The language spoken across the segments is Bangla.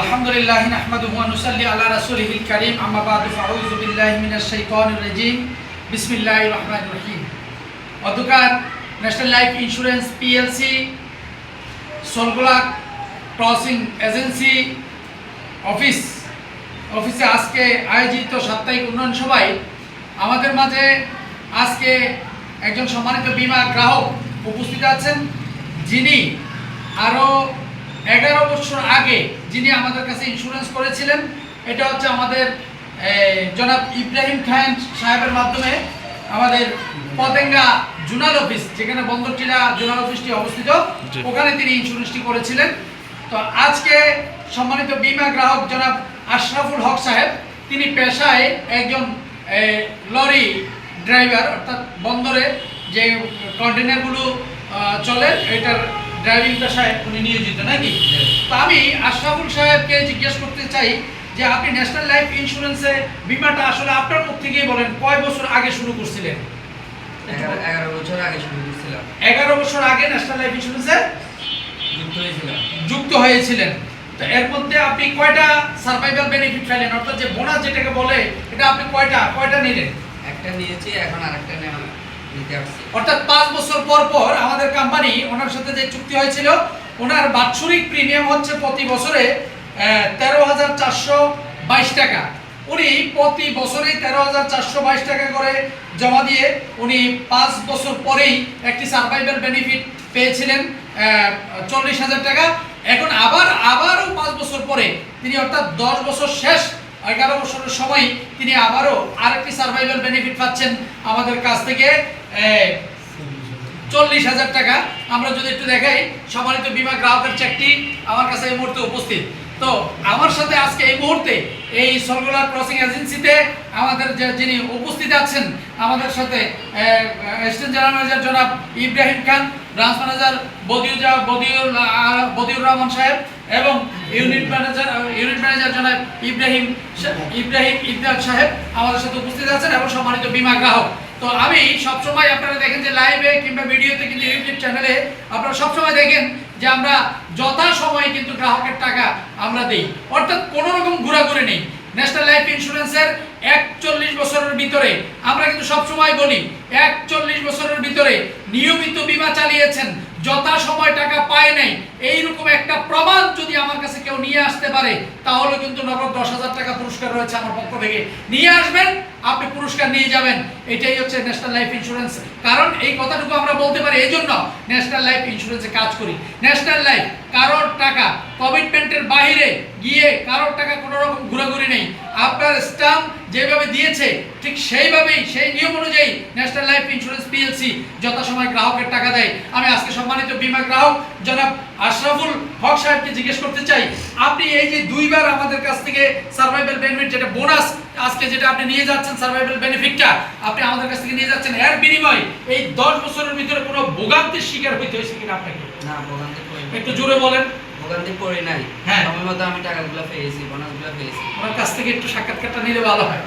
আলহামদুলিল্লাহ নাহমাদুহু ওয়া নুসাল্লি আলা রাসূলিহিল কারীম। আম্মা বা'দু, ফাউযু বিল্লাহি মিনাশ শাইতানির রহিম। অধ্যকার national life insurance PLC Solgola crossing agency office. অফিসে আজকে আয়োজিত সাপ্তাহিক উন্নয়ন সভায় আমাদের মাঝে আজকে একজন সম্মানিত বীমা গ্রাহক উপস্থিত আছেন। যিনি আরও এগারো বছর আগে যিনি আমাদের কাছে ইন্স্যুরেন্স করেছিলেন এটা হচ্ছে আমাদের জনাব ইব্রাহিম খান সাহেবের মাধ্যমে আমাদের পতেঙ্গা জুনাল অফিস যেখানে বন্দরটিলা জুনাল অফিসটি অবস্থিত ওখানে তিনি ইন্স্যুরেন্সটি করেছিলেন। তো আজকে সম্মানিত বীমা গ্রাহক জনাব আশরাফুল হক সাহেব তিনি পেশায় একজন লরি ড্রাইভার অর্থাৎ বন্দরে যে কন্টেনারগুলো চলে এটার ড্রাইভিং পেশায় উনি নিয়োজিত নাকি? তো আমি আশরাফুল সাহেবকে জিজ্ঞেস করতে চাই যে আপনি ন্যাশনাল লাইফ ইন্স্যুরেন্সে বিমাটা আসলে আপনার মুখ থেকেই বলেন কয় বছর আগে শুরু করছিলেন? এগারো বছর আগে শুরু করছিলাম। এগারো বছর আগে ন্যাশনাল লাইফ ইন্স্যুরেন্সে যুক্ত হয়েছিলাম। যুক্ত হয়েছিলেন। তো এর মধ্যে আপনি কয়টা সার্ভাইভাল বেনিফিট পেলেন? অর্থাৎ যে বোনাস যেটাকে বলে এটা আপনি কয়টা কয়টা নিলেন? একটা নিয়েছি এখন আরেকটা নেওয়া নিতে আসছি। অর্থাৎ পাঁচ বছর পর পর কোম্পানি ওনার সাথে যে চুক্তি হয়েছিল, ওনার বাৎসরিক প্রিমিয়াম হচ্ছে প্রতি বছরে তেরো হাজার চারশো বাইশ টাকা। উনি প্রতি বছরে তেরো হাজার চারশো বাইশ টাকা করে জমা দিয়ে উনি পাঁচ বছর পরেই একটি সার্ভাইভাল বেনিফিট পেয়েছিলেন চল্লিশ হাজার টাকা। এখন আবার, আবারও পাঁচ বছর পরে তিনি অর্থাৎ দশ বছর শেষ, এগারো বছরের সময় তিনি আবারও আরেকটি সার্ভাইভাল বেনিফিট পাচ্ছেন আমাদের কাছ থেকে। চল্লিশ হাজার টাকা। আমরা যদি একটু দেখাই, সম্মানিত বীমা গ্রাহকের চেকটি আমার কাছে এই মুহূর্তে উপস্থিত। তো আমার সাথে আজকে এই মুহূর্তে এই সলগোলা ক্রসিং এজেন্সিতে আমাদের যে যিনি উপস্থিত আছেন, আমাদের সাথে অ্যাসিস্ট্যান্ট জেনারেল ম্যানেজার জনাব ইব্রাহিম খান ব্রাঞ্চ ম্যানেজার বদিউর বদিউল বদিউর রহমান সাহেব এবং ইউনিট ম্যানেজার ইউনিট ম্যানেজার জনাব ইব্রাহিম ইব্রাহিম ইবদাল সাহেব আমাদের সাথে উপস্থিত আছেন এবং সম্মানিত বীমা গ্রাহক। তো আমি সবসময় আপনারা দেখেন যে লাইভে কিংবা ভিডিওতে কিন্তু ইউটিউব চ্যানেলে আপনারা সবসময় দেখেন যে আমরা যথা সময়ে কিন্তু গ্রাহকের টাকা আমরা দিই। অর্থাৎ কোনো রকম ঘোরাঘুরি নেই। ন্যাশনাল লাইফ ইন্স্যুরেন্সের একচল্লিশ বছরের ভিতরে, আমরা কিন্তু সবসময় বলি, একচল্লিশ বছরের ভিতরে নিয়মিত বিমা চালিয়েছেন, যথা সময় টাকা পায় নাই। এইরকম একটা প্রমাণ যদি আমার কাছে কেউ নিয়ে আসতে পারে, তাহলে কিন্তু নগদ দশ হাজার টাকা পুরস্কার রয়েছে আমার পক্ষ থেকে। নিয়ে আসবেন, আপনি পুরস্কার নিয়ে যাবেন। এটাই হচ্ছে ন্যাশনাল লাইফ ইন্স্যুরেন্স কারণ এই কথাটুকু আমরা বলতে পারি এই জন্য ন্যাশনাল লাইফ ইন্স্যুরেন্সে কাজ করি। ন্যাশনাল লাইফ কারোর টাকা কমিটমেন্টের বাইরে গিয়ে কারোর টাকা কোনো রকম আপনার স্টাম্প যেভাবে দিয়েছে ঠিক সেইভাবেই সেই নিয়ম অনুযায়ী ন্যাশনাল লাইফ ইন্স্যুরেন্স পিএলসি যথাসময় গ্রাহকের টাকা দেয়। আমি আজকে সম্মানিত বীমা গ্রাহক জনাব আশরাফুল হক সাহেবকে জিজ্ঞেস করতে চাই আপনি এই যে দুইবার আমাদের কাছ থেকে সার্ভাইভাল বেনিফিট যেটা বোনাস আজকে যেটা আপনি নিয়ে যাচ্ছেন সার্ভাইভাল বেনিফিটটা আপনি আমাদের কাছ থেকে নিয়ে যাচ্ছেন এর বিনিময়ে এই দশ বছরের ভিতরে কোনো ভোগান্তির শিকার হইতে হয়েছে কিনা আপনাকে? না ভোগান্তি একটু জোরে বলেন। ভোগান্তি পড়ি নাই। হ্যাঁ। সময় মতো আমি টাকাগুলো পেয়েছি বোনাসগুলো পেয়েছি। ওনার কাছ থেকে একটু সাক্ষাৎকারটা নিলে ভালো হয়।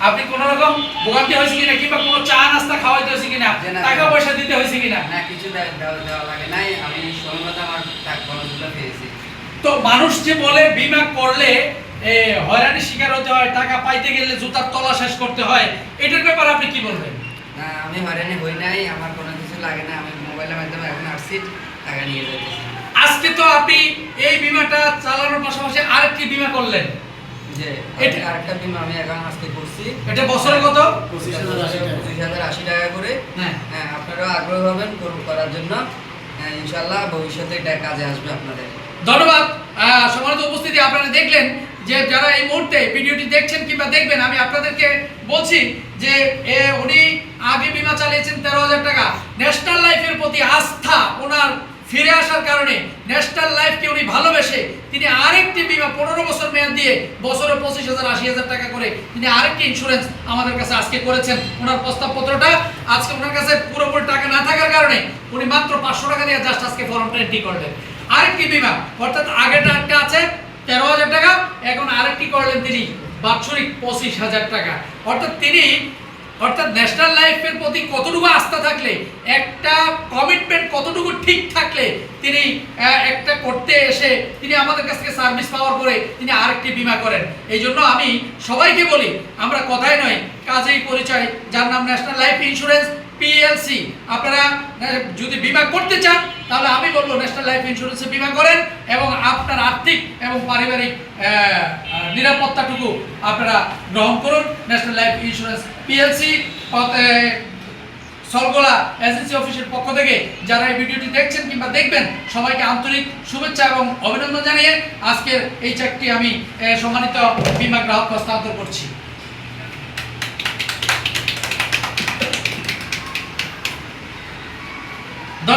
আপনি কোন রকম ভোগান্তি হয়েছে কিনা কিংবা কোনো চা নাস্তা খাওয়াইতে হয়েছে কিনা টাকা পয়সা দিতে হয়েছে কিনা? না কিছু দেওয়া লাগে নাই। আমি সময় মতো আমার বোনাসগুলো পেয়েছি। তো মানুষ যে বলে বিমা করলে এ, হয়রানির শিকার হতে হয় টাকা পাইতে গেলে জুতার তলা শেষ করতে হয় এটার ব্যাপারে আপনি কি বলবেন? না আমি হয়রানি হই নাই আমার কোনো কিছু লাগে না। আমি মোবাইলের মাধ্যমে এখন আসছি টাকা নিয়ে যেতেছি আজকে তো আপনি এই বিমাটা চালানোর পাশাপাশি আরেকটি বিমা করলেন। যে এটা- আরেকটা বিমা আমি এখন আজকে করছি। এটা বছরে কত? পঁচিশ হাজার আশি টাকা। করে। হ্যাঁ। হ্যাঁ আগ্রহ হবেন করার জন্য। হ্যাঁ, ইনশাল্লাহ ভবিষ্যতে এটা কাজে আসবে আপনাদের। ধন্যবাদ। আহ, উপস্থিতি আপনারা দেখলেন যে যারা এই মুহূর্তে ভিডিওটি দেখছেন কিংবা দেখবেন আমি আপনাদেরকে বলছি যে উনি আগে বিমা চালিয়েছেন তেরো হাজার টাকা। ন্যাশনাল লাইফের প্রতি আস্থা ওনার ফিরে আসার কারণে ন্যাশনাল লাইফকে উনি ভালোবেসে তিনি আরেকটি বিমা পনেরো বছর মেয়াদ দিয়ে বছরে পঁচিশ হাজার, আশি হাজার টাকা করে তিনি আরেকটি ইন্স্যুরেন্স আমাদের কাছে আজকে করেছেন। ওনার প্রস্তাবপত্রটা আজকে ওনার কাছে পুরোপুরি টাকা না থাকার কারণে উনি মাত্র পাঁচশো টাকা দিয়ে জাস্ট আজকে ফর্মটা এন্ট্রি করলেন। আরেকটি বিমা, অর্থাৎ আগেটা একটা আছে তেরো হাজার টাকা, এখন আরেকটি করলেন তিনি বাৎসরিক পঁচিশ হাজার টাকা। অর্থাৎ তিনি অর্থাৎ ন্যাশনাল লাইফের প্রতি কতটুকু আস্থা থাকলে, একটা কমিটমেন্ট কতটুকু ঠিক থাকলে তিনি একটা করতে এসে তিনি আমাদের কাছ থেকে সার্ভিস পাওয়ার পরে তিনি আরেকটি বিমা করেন। এই জন্য আমি সবাইকে বলি, আমরা কথাই নয়, কাজেই পরিচয়। যার নাম ন্যাশনাল লাইফ ইন্স্যুরেন্স পিএলসি আপনারা যদি বিমা করতে চান, তাহলে আমি বলব ন্যাশনাল লাইফ ইন্স্যুরেন্সে বিমা করেন এবং আপনার আর্থিক এবং পারিবারিক নিরাপত্তাটুকু আপনারা গ্রহণ করুন। National life insurance PLC Solgola agency অফিসের পক্ষ থেকে যারা এই ভিডিওটি দেখছেন কিংবা দেখবেন, সবাইকে আন্তরিক শুভেচ্ছা এবং অভিনন্দন জানিয়ে আজকের এই চেকটি আমি সম্মানিত বিমা গ্রাহক হস্তান্তর করছি।